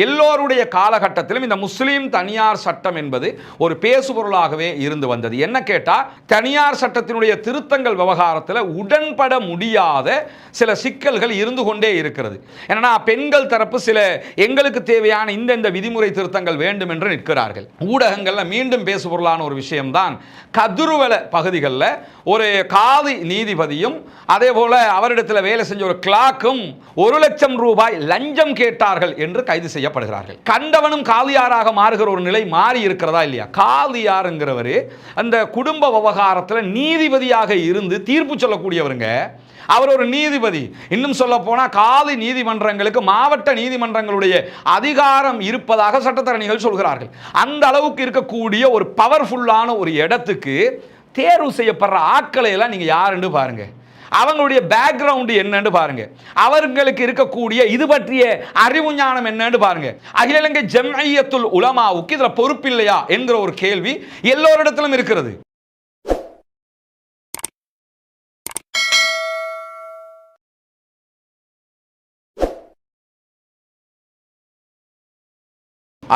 எல்லோருடைய காலகட்டத்திலும் இந்த முஸ்லீம் தனியார் சட்டம் என்பது ஒரு பேசுபொருளாகவே இருந்து வந்தது. என்ன கேட்டால் தனியார் சட்டத்தினுடைய திருத்தங்கள் விவகாரத்தில் உடன்பட முடியாத சில சிக்கல்கள் இருந்து கொண்டே இருக்கிறது. ஏன்னா பெண்கள் தரப்பு சில எங்களுக்கு தேவையான இந்த இந்த விதிமுறை திருத்தங்கள் வேண்டும் என்று நிற்கிறார்கள். ஊடகங்களில் மீண்டும் பேசுபொருளான ஒரு விஷயம்தான் கதிர்வல பகுதிகளில் ஒரு காதி நீதிபதியும் அதே போல் அவரிடத்தில் வேலை செஞ்ச ஒரு கிளாக்கும் ஒரு லட்சம் ரூபாய் லஞ்சம் கேட்டார்கள் என்று கைது செய்யப்படுகிறார்கள். கண்டவனும் காலியாராக மாறுகிற ஒரு நிலை மாறி இருக்கிறதா இல்லையா? காலியாருங்கிறவர் அந்த குடும்ப விவகாரத்தில் நீதிபதியாக இருந்து தீர்ப்பு சொல்லக்கூடியவருங்க. அவர் ஒரு நீதிபதி. இன்னும் சொல்ல போனால் காதி நீதிமன்றங்களுக்கு மாவட்ட நீதிமன்றங்களுடைய அதிகாரம் இருப்பதாக சட்டத்தரணிகள் சொல்கிறார்கள். அந்த அளவுக்கு இருக்கக்கூடிய ஒரு பவர்ஃபுல்லான ஒரு இடத்துக்கு தேர்வு செய்யப்படுற ஆட்களை எல்லாம் நீங்கள் யாருன்னு பாருங்கள் அவங்களுடைய பேக்ரவுண்டு என்னன்னு பாருங்க. அவர்களுக்கு இருக்கக்கூடிய இது பற்றிய அறிவு ஞானம் என்னன்னு பாருங்க. அகில இலங்கை ஜம்ஐயத்துல் உலமாவுக்கு இதுல பொறுப்பில்லையா என்கிற ஒரு கேள்வி எல்லோரிடத்திலும் இருக்கிறது.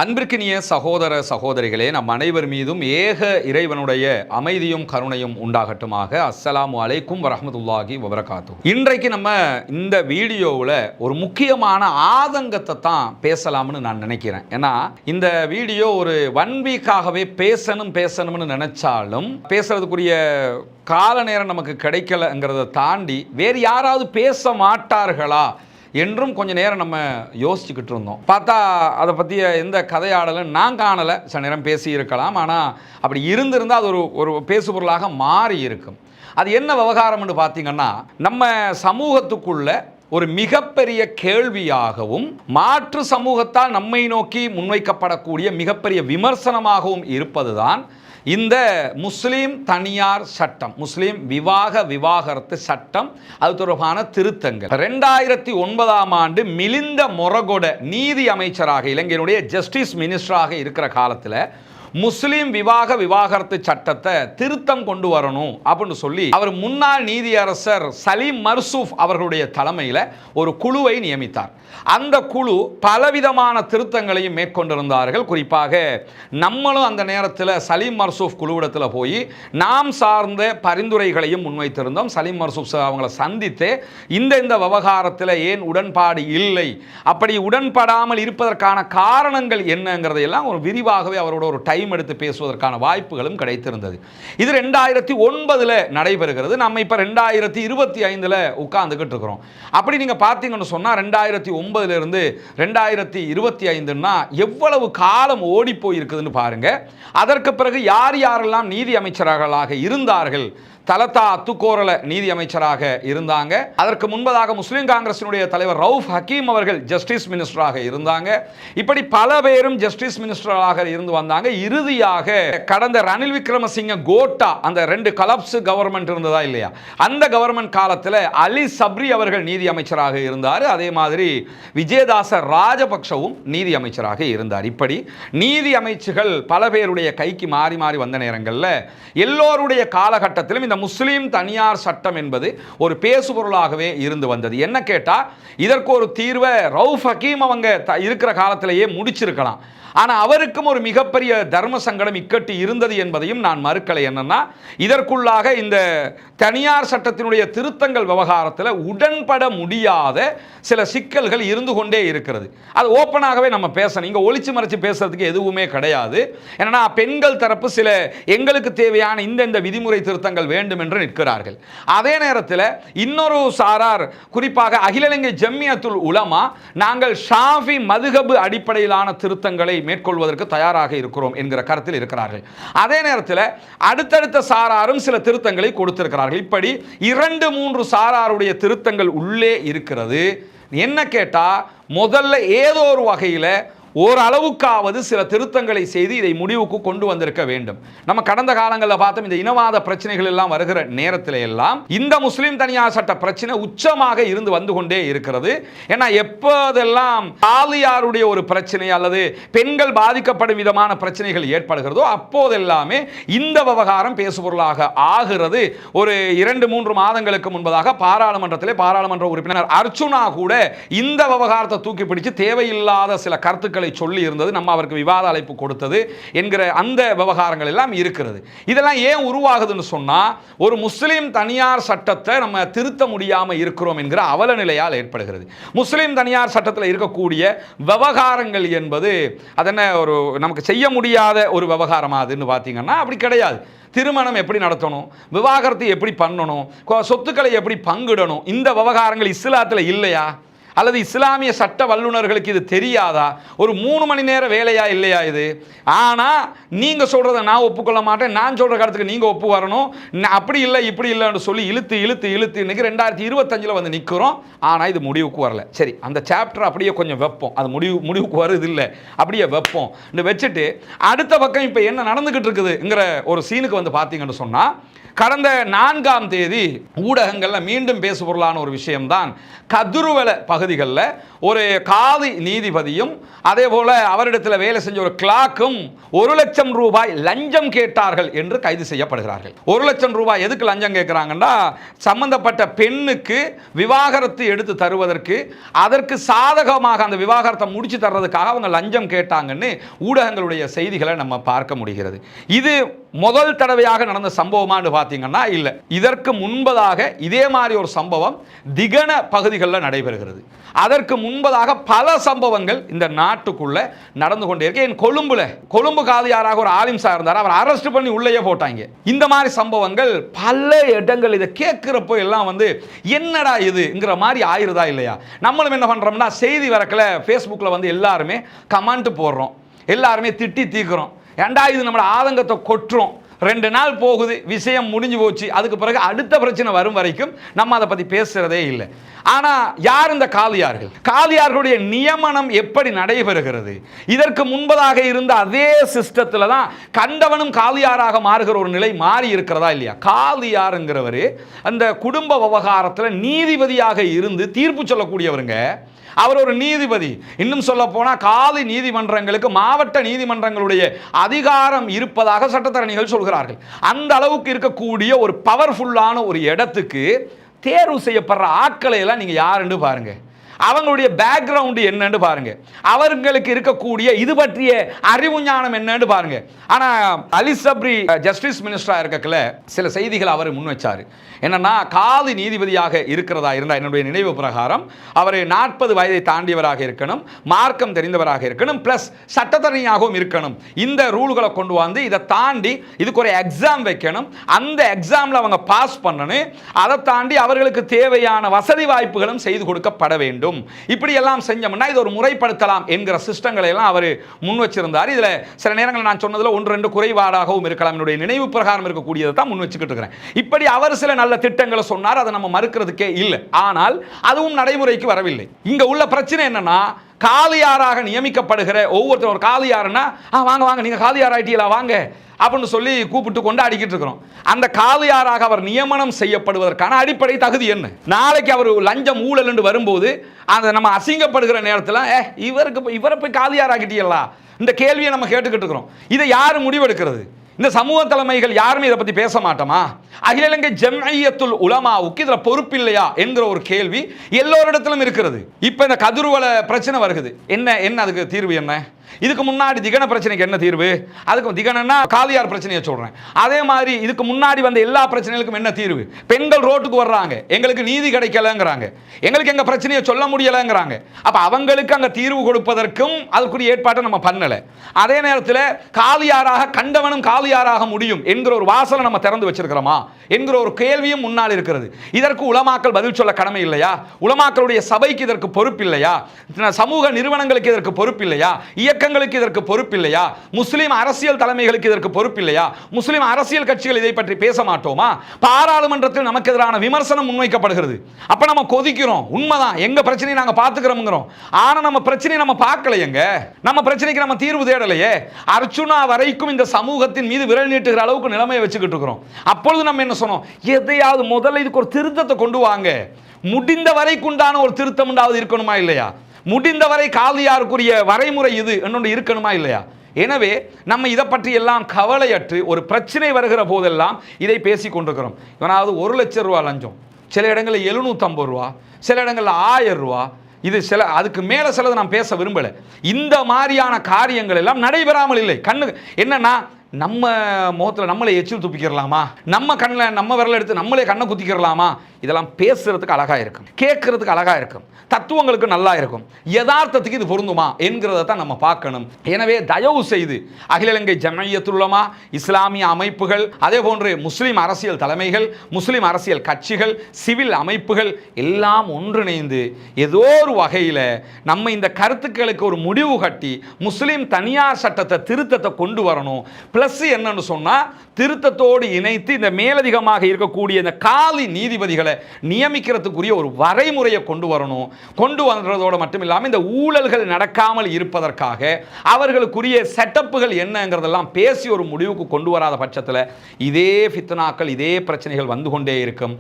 அன்பிற்கினிய சகோதர சகோதரிகளே நம் அனைவர் மீதும் ஏக இறைவனுடைய அமைதியும் கருணையும் உண்டாகட்டுமாக. அஸ்ஸலாமு அலைக்கும் வரஹ்மத்துல்லாஹி வபரகாத்து இன்றைக்கு நம்ம இந்த வீடியோவில் ஒரு முக்கியமான ஆதங்கத்தை தான் பேசலாம்னு நான் நினைக்கிறேன். ஏன்னா இந்த வீடியோ ஒரு ஒன் வீக்காகவே பேசணும் பேசணும்னு நினைச்சாலும் பேசுறதுக்குரிய கால நேரம் நமக்கு கிடைக்கலங்கிறத தாண்டி வேறு யாராவது பேச மாட்டார்களா? என்றும் கொஞ்ச நேரம் நம்ம யோசிச்சுக்கிட்டு இருந்தோம். பார்த்தா அதை பற்றிய எந்த கதையாடலும் நான் காணலை. சில நேரம் பேசி இருக்கலாம் ஆனால் அப்படி இருந்திருந்தால் அது ஒரு ஒரு பேசுபொருளாக மாறி இருக்கும் அது என்ன விவகாரம்னு பார்த்தீங்கன்னா நம்ம சமூகத்துக்குள்ள ஒரு மிகப்பெரிய கேள்வியாகவும் மாற்று சமூகத்தால் நம்மை நோக்கி முன்வைக்கப்படக்கூடிய மிகப்பெரிய விமர்சனமாகவும் இருப்பதுதான் இந்த முஸ்லீம் தனியார் சட்டம் முஸ்லீம் விவாக விவாகரத்து சட்டம் அது தொடர்பான திருத்தங்கள். ரெண்டாயிரத்தி ஒன்பதாம் ஆண்டு மிலிந்த மொரகொட நீதி அமைச்சராக இலங்கையினுடைய ஜஸ்டிஸ் மினிஸ்டராக இருக்கிற காலத்தில் முஸ்லீம் விவாக விவாகரத்து சட்டத்தை திருத்தம் கொண்டு வரணும் அப்படின்னு சொல்லி அவர் முன்னாள் நீதியரசர் சலீம் மர்சூஃப் அவர்களுடைய தலைமையில் ஒரு குழுவை நியமித்தார். அந்த குழு பலவிதமான திருத்தங்களையும் மேற்கொண்டிருந்தார்கள். குறிப்பாக நம்மளும் அந்த நேரத்தில் சலீம் மர்சூஃப் குழுவிடத்தில் போய் நாம் சார்ந்த பரிந்துரைகளையும் முன்வைத்திருந்தோம். சலீம் மர்சூஃப் அவங்களை அவங்கள சந்தித்து இந்த இந்த விவகாரத்தில் ஏன் உடன்பாடு இல்லை? அப்படி உடன்படாமல் இருப்பதற்கான காரணங்கள் என்னங்கிறதையெல்லாம் ஒரு விரிவாகவே அவரோட ஒரு டைம் எடுத்து பேசுவதற்கான வாய்ப்புகளும் கிடைத்திருந்தது. இது ரெண்டாயிரத்தி ஒன்பதில் நடைபெறுகிறது. நம்ம இப்போ ரெண்டாயிரத்தி இருபத்தி ஐந்தில் உட்காந்துக்கிட்டு இருக்கிறோம். அப்படி நீங்கள் பார்த்தீங்கன்னு சொன்னால் ரெண்டாயிரத்தி ஒன்பதுலேருந்து ரெண்டாயிரத்தி இருபத்தி ஐந்துன்னா எவ்வளவு காலம் ஓடி போயிருக்குதுன்னு பாருங்க. அதற்கு பிறகு யார் யாரெல்லாம் நீதி அமைச்சர்களாக இருந்தார்கள்? தலத்தா அத்துக்கோரல நீதி அமைச்சராக இருந்தாங்க. அதற்கு முன்பதாக முஸ்லீம் காங்கிரசினுடைய தலைவர் ரவுஃப் ஹக்கீம் அவர்கள் ஜஸ்டிஸ் மினிஸ்டராக இருந்தாங்க. இப்படி பல பேரும் ஜஸ்டிஸ் மினிஸ்டராக இருந்து வந்தாங்க. இறுதியாக கடந்த ரணில் விக்ரமசிங்க கோட்டா அந்த ரெண்டு கலப்ஸ் கவர்மெண்ட் இருந்ததா இல்லையா? அந்த கவர்மெண்ட் காலத்தில் அலி சப்ரி அவர்கள் நீதி அமைச்சராக இருந்தார். அதே மாதிரி விஜயதாச ராஜபக்ஷவும் நீதி அமைச்சராக இருந்தார். இப்படி நீதி அமைச்சுகள் பல பேருடைய கைக்கு மாறி மாறி வந்த நேரங்களில் எல்லோருடைய காலகட்டத்திலும் இந்த முஸ்லீம் தனியார் சட்டம் என்பது ஒரு பேசுபொருளாகவே இருந்து வந்தது. என்ன கேட்டால் இதற்கு ஒரு தீர்வை ரவுஃப் ஹக்கீம் அவங்க த- இருக்கிற காலத்திலேயே முடிச்சிருக்கலாம். ஆனால் அவருக்கும் ஒரு மிகப்பெரிய தர்ம சங்கடம் இக்கட்டு இருந்தது என்பதையும் நான் மறுக்கலை என்னன்னா இதற்குள்ளாக இந்த தனியார் சட்டத்தினுடைய திருத்தங்கள் விவகாரத்தில் உடன்பட முடியாத சில சிக்கல்கள் இருந்து கொண்டே இருக்கிறது. அது ஓப்பனாகவே நம்ம பேசணும். இங்கே ஒளிச்சு மறைச்சு பேசுறதுக்கு எதுவுமே கிடையாது. ஏன்னா பெண்கள் தரப்பு சில எங்களுக்கு தேவையான இந்த இந்த விதிமுறை திருத்தங்கள் வேண்டும் என்று நிற்கிறார்கள். அதே நேரத்தில் இன்னொரு சாரார் குறிப்பாக அகில இலங்கை ஜம்மியத்துல் உலமா நாங்கள் ஷாஃபி மதுகபு அடிப்படையிலான திருத்தங்களை மேற்கொள்வதற்கு தயாராக இருக்கிறோம் என்கிற கருத்தில் இருக்கிறார்கள். அதே நேரத்தில் அடுத்தடுத்த சாராரும் சில திருத்தங்களை கொடுத்திருக்கிறார்கள். இப்படி இரண்டு மூன்று சாராருடைய திருத்தங்கள் உள்ளே இருக்கிறது. என்ன கேட்டால் முதல்ல ஏதோ ஒரு வகையில் ஓரளவுக்காவது சில திருத்தங்களை செய்து இதை முடிவுக்கு கொண்டு வந்திருக்க வேண்டும். நம்ம கடந்த காலங்களில் பார்த்தோம் இந்த இனவாத பிரச்சனைகள் எல்லாம் வருகிற நேரத்தில் எல்லாம் இந்த முஸ்லீம் தனியார் சட்ட பிரச்சனை உச்சமாக இருந்து வந்து கொண்டே இருக்கிறது. ஏன்னா எப்போதெல்லாம் ஆலியாருடைய ஒரு பிரச்சனை அல்லது பெண்கள் பாதிக்கப்படும் விதமான பிரச்சனைகள் ஏற்படுகிறதோ அப்போதெல்லாமே இந்த விவகாரம் பேசுபொருளாக ஆகிறது. ஒரு இரண்டு மூன்று மாதங்களுக்கு முன்பதாக பாராளுமன்றத்திலே பாராளுமன்ற உறுப்பினர் அர்ச்சுனா கூட இந்த விவகாரத்தை தூக்கி பிடிச்சு தேவையில்லாத சில கருத்துக்களை சொல்லி இருந்தது நம்ம அவருக்கு விவாத அழைப்பு கொடுத்தது என்கிற அந்த விவகாரங்கள் எல்லாம் இருக்கிறது. இதெல்லாம் ஏன் உருவாகுதுன்னு சொன்னால் ஒரு முஸ்லீம் தனியார் சட்டத்தை நம்ம திருத்த முடியாமல் இருக்கிறோம் என்கிற அவல நிலையால் ஏற்படுகிறது. முஸ்லீம் தனியார் சட்டத்தில் இருக்கக்கூடிய விவகாரங்கள் என்பது அதென்ன ஒரு நமக்கு செய்ய முடியாத ஒரு விவகாரமா அதுன்னு பார்த்தீங்கன்னா அப்படி கிடையாது. திருமணம் எப்படி நடத்தணும் விவாகரத்து எப்படி பண்ணணும் சொத்துக்களை எப்படி பங்கிடணும் இந்த விவகாரங்கள் இஸ்லாத்தில் இல்லையா? அல்லது இஸ்லாமிய சட்ட வல்லுநர்களுக்கு இது தெரியாதா? ஒரு மூணு மணி நேர வேலையா இல்லையா இது? ஆனால் நீங்கள் சொல்கிறத நான் ஒப்புக்கொள்ள மாட்டேன். நான் சொல்கிற கருத்துக்கு நீங்கள் ஒப்பு வரணும். அப்படி இல்லை இப்படி இல்லைன்னு சொல்லி இழுத்து இழுத்து இழுத்து இன்னைக்கு ரெண்டாயிரத்தி இருபத்தஞ்சில் வந்து நிற்கிறோம் ஆனால் இது முடிவுக்கு வரல. சரி அந்த சாப்டர் அப்படியே கொஞ்சம் வைப்போம். அது முடிவு முடிவுக்கு வருது இல்லை. அப்படியே வைப்போம். இந்த வச்சுட்டு அடுத்த பக்கம் இப்போ என்ன நடந்துக்கிட்டு இருக்குதுங்கிற ஒரு சீனுக்கு வந்து பார்த்தீங்கன்னு சொன்னால் கடந்த நான்காம் தேதி ஊடகங்களில் மீண்டும் பேசுபொருளான ஒரு விஷயம்தான் கதுருவல பகுதிகளில் ஒரு காதி நீதிபதியும் அதே போல அவரிடத்தில் வேலை செஞ்ச ஒரு கிளாக்கும் ஒரு லட்சம் ரூபாய் லஞ்சம் கேட்டார்கள் என்று கைது செய்யப்படுகிறார்கள். ஒரு லட்சம் ரூபாய் எதுக்கு லஞ்சம் கேட்குறாங்கன்னா சம்பந்தப்பட்ட பெண்ணுக்கு விவாகரத்து எடுத்து தருவதற்கு அதற்கு சாதகமாக அந்த விவாகரத்தை முடிச்சு தர்றதுக்காக அவங்க லஞ்சம் கேட்டாங்கன்னு ஊடகங்களுடைய செய்திகளை நம்ம பார்க்க முடிகிறது. இது முதல் தடவையாக நடந்த சம்பவமான்னு பார்த்தீங்கன்னா இல்லை. இதற்கு முன்பதாக இதே மாதிரி ஒரு சம்பவம் திகன பகுதிகளில் நடைபெறுகிறது. அதற்கு முன்பதாக பல சம்பவங்கள் இந்த நாட்டுக்குள்ளே நடந்து கொண்டே இருக்கு. என் கொழும்புல கொழும்பு காதியாராக ஒரு ஆலிம்சா இருந்தார். அவர் அரெஸ்ட் பண்ணி உள்ளேயே போட்டாங்க. இந்த மாதிரி சம்பவங்கள் பல இடங்கள் இதை கேட்குறப்போ எல்லாம் வந்து என்னடா இதுங்கிற மாதிரி ஆயிருதா இல்லையா? நம்மளும் என்ன பண்ணுறோம்னா செய்தி வரக்கில் ஃபேஸ்புக்கில் வந்து எல்லாருமே கமெண்ட் போடுறோம். எல்லாருமே திட்டி தீக்குறோம். ஏண்டா இது நம்மளோட ஆதங்கத்தை கொட்டுறோம்? ரெண்டு நாள் போகுது விஷயம் முடிஞ்சு போச்சு. அதுக்கு பிறகு அடுத்த பிரச்சனை வரும் வரைக்கும் நம்ம அதை பற்றி பேசுகிறதே இல்லை. ஆனால் யார் இந்த காலியார்கள்? காலியார்களுடைய நியமனம் எப்படி நடைபெறுகிறது? இதற்கு முன்பதாக இருந்த அதே சிஸ்டத்தில் தான் கண்டவனும் காலியாராக மாறுகிற ஒரு நிலை மாறி இருக்கிறதா இல்லையா? காலியாருங்கிறவர் அந்த குடும்ப விவகாரத்தில் நீதிபதியாக இருந்து தீர்ப்பு சொல்லக்கூடியவருங்க. அவர் ஒரு நீதிபதி. இன்னும் சொல்ல போனால் காலி நீதிமன்றங்களுக்கு மாவட்ட நீதிமன்றங்களுடைய அதிகாரம் இருப்பதாக சட்டத்தரணிகள் சொல்கிறார்கள். அந்த அளவுக்கு இருக்கக்கூடிய ஒரு பவர்ஃபுல்லான ஒரு இடத்துக்கு தேர்வு செய்யப்படுற ஆட்களை எல்லாம் நீங்கள் யாருன்னு பாருங்க. அவங்களுடைய பேக்ரவுண்டு என்னன்னு பாருங்க. அவர்களுக்கு இருக்கக்கூடிய இது பற்றிய அறிவு ஞானம் என்னன்னு பாருங்க. ஆனா அலி சப்ரி ஜஸ்டிஸ் மினிஸ்டரா இருக்கக்குள்ள சில செய்திகள் அவர் முன் வச்சாரு. என்னன்னா காதி நீதிபதியாக இருக்கிறதா இருந்தால் என்னுடைய நினைவு பிரகாரம் அவர் நாற்பது வயதை தாண்டியவராக இருக்கணும் மார்க்கம் தெரிந்தவராக இருக்கணும் ப்ளஸ் சட்டத்தரணியாகவும் இருக்கணும். இந்த ரூல்களை கொண்டு வந்து இதை தாண்டி இதுக்கு ஒரு எக்ஸாம் வைக்கணும். அந்த எக்ஸாமில் அவங்க பாஸ் பண்ணணும். அதை தாண்டி அவர்களுக்கு தேவையான வசதி வாய்ப்புகளும் செய்து கொடுக்கப்பட வேண்டும். இப்படி எல்லாம் செஞ்சோம்னா இது ஒரு முறைப்படுத்தலாம் என்கிற சிஸ்டங்களை எல்லாம் அவர் முன் வச்சிருந்தார். இதில் சில நேரங்களில் நான் சொன்னதில் ஒன்று ரெண்டு குறைபாடாகவும் இருக்கலாம். என்னுடைய நினைவு பிரகாரம் இருக்கக்கூடியதை தான் முன் வச்சுக்கிட்டு இருக்கிறேன். இப்படி அவர் சில நல்ல திட்டங்களை சொன்னார். அதை நம்ம மறுக்கிறதுக்கே இல்லை. ஆனால் அதுவும் நடைமுறைக்கு வரவில்லை. இங்கே உள்ள பிரச்சனை என்னன்னா காலியாராக நியமிக்கப்படுகிற ஒவ்வொருத்தரும் ஒரு காலியாருன்னா ஆ வாங்க வாங்க நீங்கள் காலியார் ஆகிட்டீங்களா வாங்க அப்படின்னு சொல்லி கூப்பிட்டு கொண்டு அடிக்கிட்டு இருக்கிறோம். அந்த காலியாராக அவர் நியமனம் செய்யப்படுவதற்கான அடிப்படை தகுதி என்ன? நாளைக்கு அவர் லஞ்சம் ஊழல் என்று வரும்போது அந்த நம்ம அசிங்கப்படுகிற நேரத்தில் ஏ இவருக்கு இவரை போய் காலியார் ஆக்கிட்டீங்களா? இந்த கேள்வியை நம்ம கேட்டுக்கிட்டு இருக்கிறோம். இதை யார் முடிவெடுக்கிறது? இந்த சமூக தலைமைகள் யாருமே இதை பத்தி பேச மாட்டோமா? அகில இலங்கை ஜம்ஐயத்துல் உலமாவுக்கு இதுல பொறுப்பு இல்லையா என்கிற ஒரு கேள்வி எல்லோரிடத்திலும் இருக்கிறது. இப்ப இந்த கதிர்வல பிரச்சனை வருகுது. என்ன என்ன அதுக்கு தீர்வு என்ன? இதுக்கு முன்னாடி திகன பிரச்சனைக்கு என்ன தீர்வு? அதுக்கு திகனா காலியார் பிரச்சனையை சொல்றேன். அதே மாதிரி இதுக்கு முன்னாடி வந்த எல்லா பிரச்சனைகளுக்கும் என்ன தீர்வு? பெண்கள் ரோட்டுக்கு வர்றாங்க. எங்களுக்கு நீதி கிடைக்கலங்கிறாங்க. எங்களுக்கு எங்க பிரச்சனையை சொல்ல முடியலங்கிறாங்க. அப்ப அவங்களுக்கு அங்க தீர்வு கொடுப்பதற்கும் அதுக்குரிய ஏற்பாட்டை நம்ம பண்ணல. அதே நேரத்தில் காலியாராக கண்டவனும் காலியாராக முடியும் என்கிற ஒரு வாசலை நம்ம திறந்து வச்சிருக்கிறோமா? என்கிற ஒரு கேள்வியும் முன்னால் இருக்கிறது. இதற்கு உலமாக்கல் பதில் சொல்ல கடமை இல்லையா? உலமாக்களுடைய சபைக்கு இதற்கு பொறுப்பு இல்லையா? சமூக நிறுவனங்களுக்கு இதற்கு பொறுப்பு இல்லையா? இயக்க இயக்கங்களுக்கு இதற்கு பொறுப்பில்லையா? முஸ்லீம் அரசியல் தலைமைகளுக்கு இதற்கு பொறுப்பில்லையா? முஸ்லீம் அரசியல் கட்சிகள் இதை பற்றி பேச மாட்டோமா? பாராளுமன்றத்தில் நமக்கு எதிரான விமர்சனம் முன்வைக்கப்படுகிறது. அப்ப நம்ம கொதிக்கிறோம். உண்மைதான். எங்க பிரச்சனையை நாங்க பாத்துக்கிறோம்ங்கிறோம் ஆனா நம்ம பிரச்சனையை நம்ம பார்க்கலையேங்க நம்ம பிரச்சனைக்கு நம்ம தீர்வு தேடலையே? அர்ச்சுனா வரைக்கும் இந்த சமூகத்தின் மீது விரல் நீட்டுகிற அளவுக்கு நிலைமையை வச்சுக்கிட்டு இருக்கிறோம். அப்பொழுது நம்ம என்ன சொன்னோம்? எதையாவது முதல்ல இதுக்கு ஒரு திருத்தத்தை கொண்டு வாங்க. முடிந்த வரைக்குண்டான ஒரு திருத்தம்ண்டாவது இருக்கணுமா இல்லையா? முடிந்தவரை காலியாருக்குரிய வரைமுறை இது என்னொன்று இருக்கணுமா இல்லையா? எனவே நம்ம இதை பற்றி எல்லாம் கவலையற்று ஒரு பிரச்சனை வருகிற போதெல்லாம் இதை பேசி கொண்டிருக்கிறோம். இவனாவது ஒரு லட்சம் ரூபா லஞ்சம். சில இடங்களில் எழுநூற்றம்பது ரூபா சில இடங்களில் ஆயிரம் ரூபா. இது சில அதுக்கு மேலே சிலது நான் பேச விரும்பலை. இந்த மாதிரியான காரியங்கள் எல்லாம் நடைபெறாமல் இல்லை. கண்ணு என்னன்னா நம்ம முகத்தில் நம்மளே எச்சில் துப்பிக்கிறலாமா? நம்ம கண்ணில் நம்ம விரல் எடுத்து நம்மளே கண்ணை குத்திக்கிறலாமா? இதெல்லாம் பேசுறதுக்கு அழகாக இருக்கும். கேட்கறதுக்கு அழகாக இருக்கும். தத்துவங்களுக்கு நல்லா இருக்கும். யதார்த்தத்துக்கு இது பொருந்துமா என்கிறத தான் நம்ம பார்க்கணும். எனவே தயவு செய்து அகில இலங்கை ஜமையத்துள்ளமா இஸ்லாமிய அமைப்புகள் அதே போன்று முஸ்லீம் அரசியல் தலைமைகள் முஸ்லீம் அரசியல் கட்சிகள் சிவில் அமைப்புகள் எல்லாம் ஒன்றிணைந்து ஏதோ ஒரு வகையில் நம்ம இந்த கருத்துக்களுக்கு ஒரு முடிவு கட்டி முஸ்லீம் தனியார் சட்டத்தை திருத்தத்தை கொண்டு வரணும். ப்ளஸ் என்னன்னு சொன்னால் திருத்தத்தோடு இணைத்து இந்த மேலதிகமாக இருக்கக்கூடிய இந்த காலி நீதிபதிகளை நியமிக்கிறதுக்குரிய ஒரு வரைமுறையை கொண்டு வரணும். கொண்டு வந்ததோடு மட்டும் இல்லாமல் இந்த ஊழல்கள் நடக்காமல் இருப்பதற்காக அவர்களுக்குரிய செட்டப்புகள் என்னங்கிறதெல்லாம் பேசி ஒரு முடிவுக்கு கொண்டு வராத பட்சத்தில் இதே ஃபித்னாக்கள் இதே பிரச்சனைகள் வந்து கொண்டே இருக்கும்.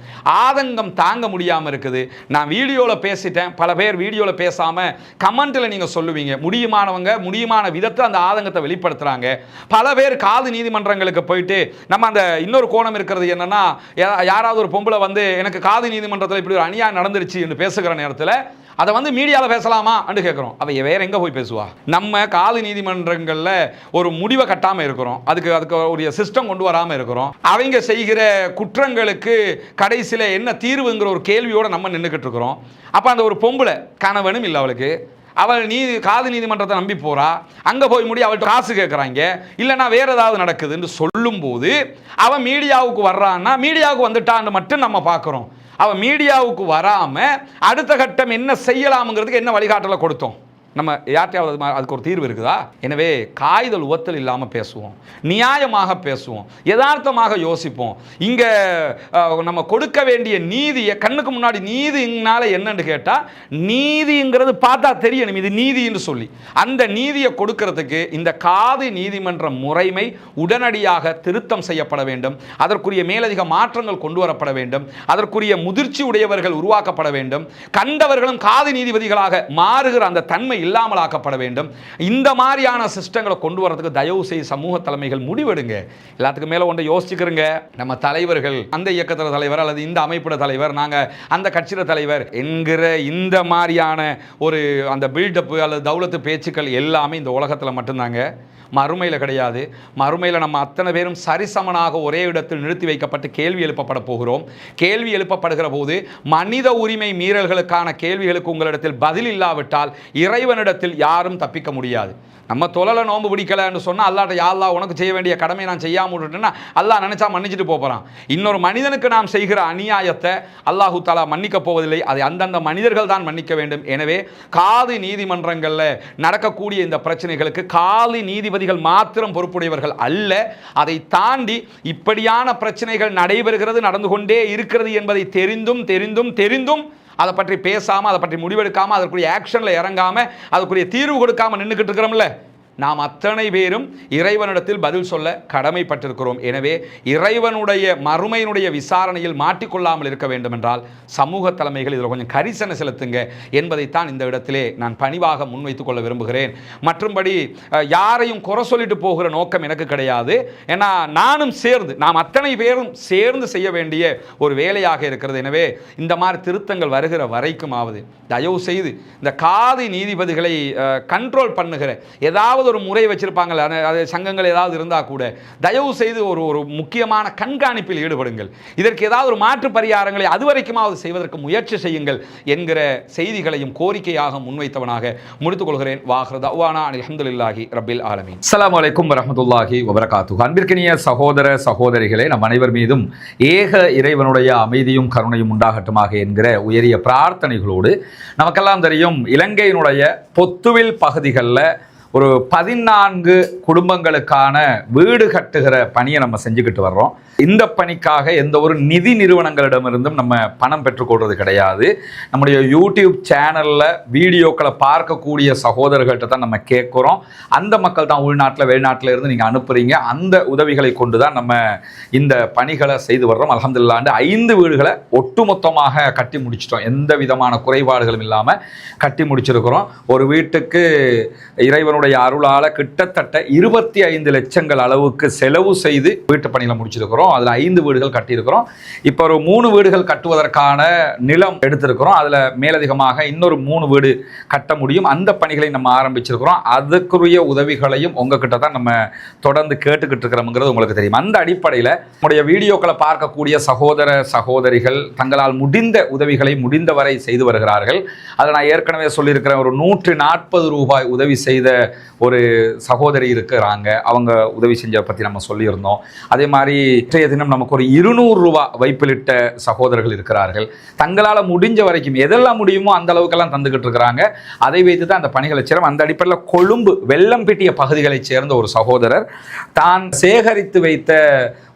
ஆதங்கம் தாங்க முடியாமல் இருக்குது. நான் வீடியோவில் பேசிட்டேன். பல பேர் வீடியோவில் பேசாமல் கமெண்ட்டில் நீங்கள் சொல்லுவீங்க. முடியுமானவங்க முடியுமான விதத்தில் அந்த ஆதங்கத்தை வெளிப்படுத்துகிறாங்க பல பேர் காது நீதிமன்றங்களுக்கு போயிட்டு நம்ம அந்த இன்னொரு கோணம் இருக்கிறது என்னன்னா யாராவது ஒரு பொம்பளை வந்து எனக்கு காது நீதிமன்றத்தில் இப்படி ஒரு அநியாயம் நடந்துருச்சு என்று பேசுகிற நேரத்தில் அதை வந்து மீடியாவில் பேசலாமா? அண்டு கேட்குறோம் அவள் வேற எங்கே போய் பேசுவா? நம்ம காது நீதிமன்றங்களில் ஒரு முடிவை கட்டாமல் இருக்கிறோம். அதுக்கு அதுக்கு ஒரு சிஸ்டம் கொண்டு வராமல் இருக்கிறோம். அவங்க செய்கிற குற்றங்களுக்கு கடைசியில் என்ன தீர்வுங்கிற ஒரு கேள்வியோடு நம்ம நின்றுக்கிட்டு இருக்கிறோம். அப்போ அந்த ஒரு பொம்பளை கணவனும் இல்லை அவளுக்கு. அவள் நீதி காது நீதிமன்றத்தை நம்பி போறா. அங்கே போய் முடி அவள்கிட்ட காசு கேட்குறாங்க இல்லைன்னா வேற ஏதாவது நடக்குதுன்னு சொல்லும்போது அவன் மீடியாவுக்கு வர்றான்னா மீடியாவுக்கு வந்துட்டான்னு மட்டும் நம்ம பார்க்குறோம் அவன் மீடியாவுக்கு வராமல் அடுத்த கட்டம் என்ன செய்யலாம்ங்கிறதுக்கு என்ன வழிகாட்டலை கொடுத்தோம்? நம்ம யார்ட்டையாவது அதுக்கு ஒரு தீர்வு இருக்குதா? எனவே காய்தல் உவத்தல் இல்லாமல் பேசுவோம். நியாயமாக பேசுவோம். யதார்த்தமாக யோசிப்போம். இங்கே நம்ம கொடுக்க வேண்டிய நீதியை கண்ணுக்கு முன்னாடி நீதினால என்னன்னு கேட்டால் நீதிங்கிறது பார்த்தா தெரியணும் இது நீதின்னு சொல்லி. அந்த நீதியை கொடுக்கறதுக்கு இந்த காது நீதிமன்ற முறைமை உடனடியாக திருத்தம் செய்யப்பட வேண்டும். அதற்குரிய மேலதிக மாற்றங்கள் கொண்டு வரப்பட வேண்டும். அதற்குரிய முதிர்ச்சி உடையவர்கள் உருவாக்கப்பட வேண்டும். கண்டவர்களும் காது நீதிபதிகளாக மாறுகிற அந்த தன்மை இல்லாமலாக்கப்பட வேண்டும். இந்த மாதிரியான சிஸ்டங்களை கொண்டு வரதுக்கு தயவு செய்து சமூக தலைமைகள் முடிவெடுங்க. எல்லாத்துக்கும் மேல ஒன்றை யோசிச்சுக்கிறங்க நம்ம தலைவர்கள் அந்த இயக்கத்தில் தலைவர் அல்லது இந்த அமைப்போட தலைவர் நாங்கள் அந்த கட்சியில் தலைவர் என்கிற இந்த மாதிரியான ஒரு அந்த பில்டப்பு அல்லது தௌலத்து பேச்சுக்கள் எல்லாமே இந்த உலகத்தில் மட்டும்தாங்க. மறுமையில் கிடையாது. மறுமையில் நம்ம அத்தனை பேரும் சரிசமனாக ஒரே இடத்தில் நிறுத்தி வைக்கப்பட்டு கேள்வி எழுப்பப்பட போகிறோம். கேள்வி எழுப்பப்படுகிற போது மனித உரிமை மீறல்களுக்கான கேள்விகளுக்கு உங்களிடத்தில் பதில் இல்லாவிட்டால் இறைவனிடத்தில் யாரும் தப்பிக்க முடியாது. நம்ம தொழலை நோம்பு பிடிக்கலைன்னு சொன்னால் அல்லாட்ட யாழ்லா உனக்கு செய்ய வேண்டிய கடமை நான் செய்யாமல் விட்டுட்டேன்னா அல்லாஹ் நினைச்சா மன்னிச்சுட்டு போகிறான் இன்னொரு மனிதனுக்கு நாம் செய்கிற அநியாயத்தை அல்லாஹு தாலா மன்னிக்க போவதில்லை. அதை அந்தந்த மனிதர்கள் தான் மன்னிக்க வேண்டும். எனவே காது நீதிமன்றங்களில் நடக்கக்கூடிய இந்த பிரச்சனைகளுக்கு காலி நீதிபதிகள் மாத்திரம் பொறுப்புடையவர்கள் அல்ல. அதை தாண்டி இப்படியான பிரச்சனைகள் நடைபெறுகிறது நடந்து கொண்டே இருக்கிறது என்பதை தெரிந்தும் தெரிந்தும் தெரிந்தும் அதை பற்றி பேசாமல் அதை பற்றி முடிவெடுக்காமல் அதற்குரிய ஆக்ஷனில் இறங்காமல் அதுக்குரிய தீர்வு கொடுக்காமல் நின்றுக்கிட்டு இருக்கிறோம்ல. நாம் அத்தனை பேரும் இறைவனிடத்தில் பதில் சொல்ல கடமைப்பட்டிருக்கிறோம். எனவே இறைவனுடைய மறுமையினுடைய விசாரணையில் மாட்டிக்கொள்ளாமல் இருக்க வேண்டுமென்றால் சமூக தலைமைகள் இதில் கொஞ்சம் கரிசனை செலுத்துங்க என்பதைத்தான் இந்த இடத்திலே நான் பணிவாக முன்வைத்துக் கொள்ள விரும்புகிறேன். மற்றும்படி யாரையும் குறை சொல்லிட்டு போகிற நோக்கம் எனக்கு கிடையாது. ஏன்னா நானும் சேர்ந்து நாம் அத்தனை பேரும் சேர்ந்து செய்ய வேண்டிய ஒரு வேலையாக இருக்கிறது. எனவே இந்த மாதிரி திருத்தங்கள் வருகிற வரைக்கும் வரைக்குமாவது தயவு செய்து இந்த காதி நீதிபதிகளை கண்ட்ரோல் பண்ணுகிற ஏதாவது ஒரு முறை வச்சிருப்பாங்கல்ல அது- சங்கங்கள் ஏதாவது இருந்தால் கூட தயவு செய்து ஒரு ஒரு முக்கியமான கண்காணிப்பில் ஈடுபடுங்கள். இதற்கு ஏதாவது ஒரு மாற்று பரிகாரங்களை அதுவரைக்குமாவது செய்வதற்கு முயற்சி செய்யுங்கள் என்கிற செய்திகளையும் கோரிக்கையாக முன்வைத்தவனாக முடித்துக் கொள்கிறேன். வாஹ்ரத் அவ்வானா ரபில் ஆலமின். அஸ்ஸலாமு வலைக்கும் ரஹமதுல்லாஹி வபரகாத்து அன்பிற்கினிய சகோதர சகோதரிகளே நம் அனைவர் மீதும் ஏக இறைவனுடைய அமைதியும் கருணையும் உண்டாகட்டுமாக என்கிற உயரிய பிரார்த்தனைகளோடு நமக்கெல்லாம் தெரியும் இலங்கையினுடைய பொத்துவில் பகுதிகளில் ஒரு பதினான்கு குடும்பங்களுக்கான வீடு கட்டுகிற பணியை நம்ம செஞ்சுக்கிட்டு வர்றோம். இந்த பணிக்காக எந்த ஒரு நிதி நிறுவனங்களிடமிருந்தும் நம்ம பணம் பெற்றுக்கொள்வது கிடையாது. நம்முடைய யூடியூப் சேனலில் வீடியோக்களை பார்க்கக்கூடிய சகோதரர்கள்ட்ட தான் நம்ம கேட்குறோம். அந்த மக்கள் தான் உள்நாட்டில் வெளிநாட்டில் இருந்து நீங்கள் அனுப்புகிறீங்க அந்த உதவிகளை கொண்டு தான் நம்ம இந்த பணிகளை செய்து வர்றோம். அலமதுல்லாண்டு ஐந்து வீடுகளை ஒட்டுமொத்தமாக கட்டி முடிச்சிட்டோம். எந்த விதமான குறைபாடுகளும் இல்லாமல் கட்டி முடிச்சிருக்கிறோம். ஒரு வீட்டுக்கு இறைவனுடைய அருளால் கிட்டத்தட்ட இருபத்தி ஐந்து லட்சங்கள் அளவுக்கு செலவு செய்து வீட்டு பணியில் முடிச்சிருக்கிறோம். அதில் ஐந்து வீடுகள் கட்டியிருக்கிறோம். இப்போ ஒரு மூணு வீடுகள் கட்டுவதற்கான நிலம் எடுத்திருக்கிறோம். அதில் மேலதிகமாக இன்னொரு மூணு வீடு கட்ட முடியும். அந்த பணிகளை நம்ம ஆரம்பிச்சிருக்கிறோம். அதுக்குரிய உதவிகளையும் உங்ககிட்ட தான் நம்ம தொடர்ந்து கேட்டுக்கிட்டு இருக்கிறோம்ங்கிறது உங்களுக்கு தெரியும். அந்த அடிப்படையில் நம்முடைய வீடியோக்களை பார்க்கக்கூடிய சகோதர சகோதரிகள் தங்களால் முடிந்த உதவிகளை முடிந்தவரை செய்து வருகிறார்கள். அதை நான் ஏற்கனவே சொல்லியிருக்கிறேன் ஒரு நூற்று நாற்பது ரூபாய் உதவி செய்த ஒரு சகோதரி இருக்கிறாங்க. அவங்க உதவி செஞ்சதை பற்றி நம்ம சொல்லியிருந்தோம். அதே மாதிரி இன்றைய தினம் நமக்கு ஒரு இருநூறு ரூபா வைப்பிலிட்ட சகோதரர்கள் இருக்கிறார்கள். தங்களால் முடிஞ்ச வரைக்கும் எதெல்லாம் முடியுமோ அந்த அளவுக்கெல்லாம் தந்துக்கிட்டு இருக்கிறாங்க. அதை வைத்து தான் அந்த பணிகளை செய்கிறோம் அந்த அடிப்படையில் கொழும்பு வெள்ளம்பிட்டிய பகுதிகளைச் சேர்ந்த ஒரு சகோதரர் தான் சேகரித்து வைத்த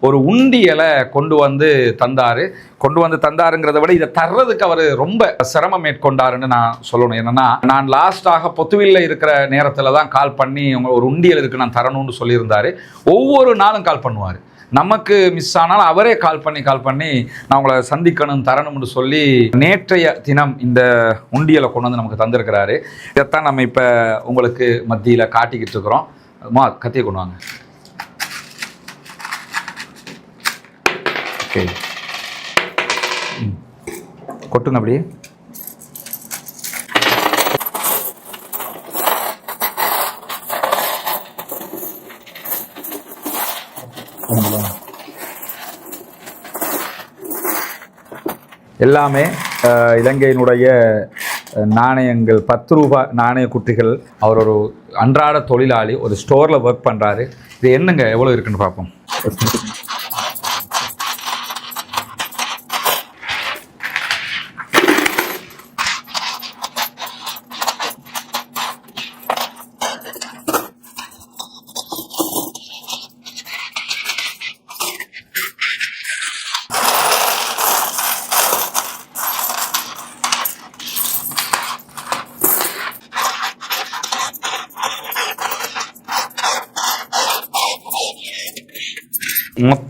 ஒரு உண்டியலை கொண்டு வந்து தந்தார். கொண்டு வந்து தந்தாருங்கிறத விட இதை தர்றதுக்கு அவர் ரொம்ப சிரமம் மேற்கொண்டாருன்னு நான் சொல்லணும். என்னன்னா நான் லாஸ்டாக பொத்துவில்ல இருக்கிற நேரத்தில் தான் கால் பண்ணி உங்க ஒரு உண்டியல் இருக்கு நான் தரணும்னு சொல்லியிருந்தாரு. ஒவ்வொரு நாளும் கால் பண்ணுவார். நமக்கு மிஸ் ஆனால் அவரே கால் பண்ணி கால் பண்ணி நான் உங்களை சந்திக்கணும் தரணும்னு சொல்லி நேற்றைய தினம் இந்த உண்டியலை கொண்டு வந்து நமக்கு தந்திருக்கிறாரு. இதைத்தான் நம்ம இப்போ உங்களுக்கு மத்தியில் காட்டிக்கிட்டு இருக்கிறோம். மா கத்தியை கொண்டு வாங்க. ஓகே கொட்டுங்க அப்படியே. எல்லாமே இலங்கையினுடைய நாணயங்கள் பத்து ரூபாய் நாணய குட்டிகள் அவர் ஒரு அன்றாட தொழிலாளி ஒரு ஸ்டோரில் ஒர்க் பண்ணுறாரு இது என்னங்க எவ்வளோ இருக்குன்னு பார்ப்போம்.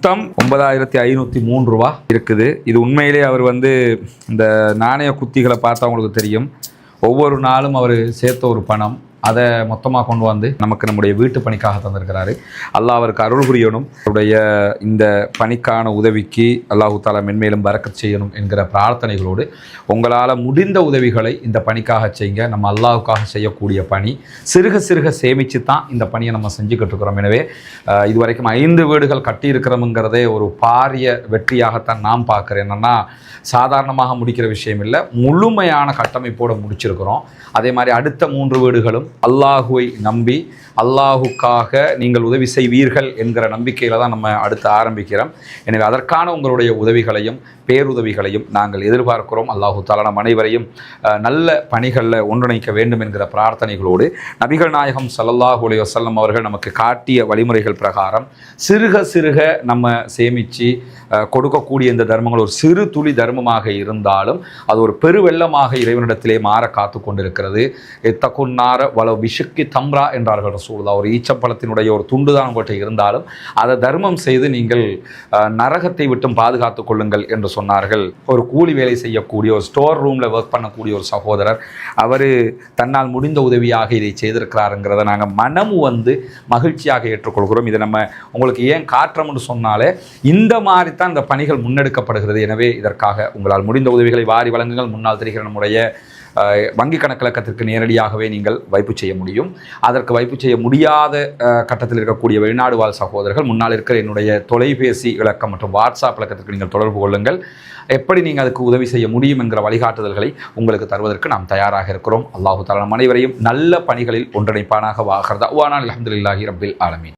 மொத்தம் ஒன்பதாயிரத்தி ஐநூற்றி மூணு ரூபா இருக்குது. இது உண்மையிலே அவர் வந்து இந்த நாணய குத்திகளை பார்த்தா அவங்களுக்கு தெரியும். ஒவ்வொரு நாளும் அவர் சேர்த்த ஒரு பணம். அதை மொத்தமாக கொண்டு வந்து நமக்கு நம்முடைய வீட்டு பணிக்காக தந்திருக்கிறாரு. அல்லாஹ் அவருக்கு அருள் புரியணும். அவருடைய இந்த பணிக்கான உதவிக்கு அல்லாஹு தாலா மென்மேலும் பறக்க செய்யணும் என்கிற பிரார்த்தனைகளோடு உங்களால் முடிந்த உதவிகளை இந்த பணிக்காக செய்யுங்க நம்ம அல்லாவுக்காக செய்யக்கூடிய பணி சிறுக சிறுக சேமித்து தான் இந்த பணியை நம்ம செஞ்சுக்கிட்டு இருக்கிறோம் எனவே இது இதுவரைக்கும் ஐந்து வீடுகள் கட்டியிருக்கிறோமுங்கிறதே ஒரு பாரிய வெற்றியாகத்தான் நான் பார்க்குறேன். என்னென்னா சாதாரணமாக முடிக்கிற விஷயம் இல்லை. முழுமையான கட்டமைப்போடு முடிச்சிருக்கிறோம். அதே மாதிரி அடுத்த மூன்று வீடுகளும் அல்லாஹுவை நம்பி அல்லாஹுக்காக நீங்கள் உதவி செய்வீர்கள் என்கிற நம்பிக்கையில் தான் நம்ம அடுத்து ஆரம்பிக்கிறோம். எனவே அதற்கான உங்களுடைய உதவிகளையும் பேருதவிகளையும் நாங்கள் எதிர்பார்க்கிறோம். அல்லாஹு தாலா நம் அனைவரையும் நல்ல பணிகளில் ஒன்றிணைக்க வேண்டும் என்கிற பிரார்த்தனைகளோடு நபிகள் நாயகம் ஸல்லல்லாஹு அலி வசல்லம் அவர்கள் நமக்கு காட்டிய வழிமுறைகள் பிரகாரம் சிறுக சிறுக நம்ம சேமித்து கொடுக்கக்கூடிய இந்த தர்மங்கள் ஒரு சிறு துளி தர்மமாக இருந்தாலும் அது ஒரு பெருவெள்ளமாக இறைவனிடத்திலே மாற காத்து கொண்டிருக்கிறது. எத்தகுன்னார வள விஷுக்கு தம்ரா என்றார்கள் ரசூலுல்லாஹ் ஒரு ஈச்சப்பழத்தினுடைய ஒரு துண்டு தான் உங்கள்கிட்ட இருந்தாலும் அதை தர்மம் செய்து நீங்கள் நரகத்தை விட்டும் பாதுகாத்துக் கொள்ளுங்கள் என்று சொன்னார்கள். ஒரு கூலி வேலை செய்யக்கூடிய ஒரு ஸ்டோர் ரூமில் ஒர்க் பண்ணக்கூடிய ஒரு சகோதரர் அவர் தன்னால் முடிந்த உதவியாக இதை செய்திருக்கிறாருங்கிறத நாங்கள் மனமும் வந்து மகிழ்ச்சியாக ஏற்றுக்கொள்கிறோம். இதை நம்ம உங்களுக்கு ஏன் காட்டுறோம்னு சொன்னாலே இந்த மாதிரி தான் இந்த பணிகள் முன்னெடுக்கப்படுகிறது. எனவே இதற்காக உங்களால் முடிந்த உதவிகளை வாரி வழங்குங்கள். முன்னால் தெரிகிற நம்முடைய வங்கி கணக்கிலக்கத்திற்கு நேரடியாகவே நீங்கள் வைப்பு செய்ய முடியும். அதற்கு வைப்பு செய்ய முடியாத கட்டத்தில் இருக்கக்கூடிய வெளிநாடு வாழ் சகோதரர்கள் முன்னால் இருக்கிற என்னுடைய தொலைபேசி இலக்கம் மற்றும் வாட்ஸ்அப் இலக்கத்திற்கு நீங்கள் தொடர்பு கொள்ளுங்கள். எப்படி நீங்கள் அதுக்கு உதவி செய்ய முடியும் என்கிற வழிகாட்டுதல்களை உங்களுக்கு தருவதற்கு நாம் தயாராக இருக்கிறோம். அல்லாஹு தாலா அனைவரையும் நல்ல பணிகளில் ஒன்றிணைப்பானாக வாகிறதா வானால் அலமதுல்லாஹி ரபில் ஆலமீன்.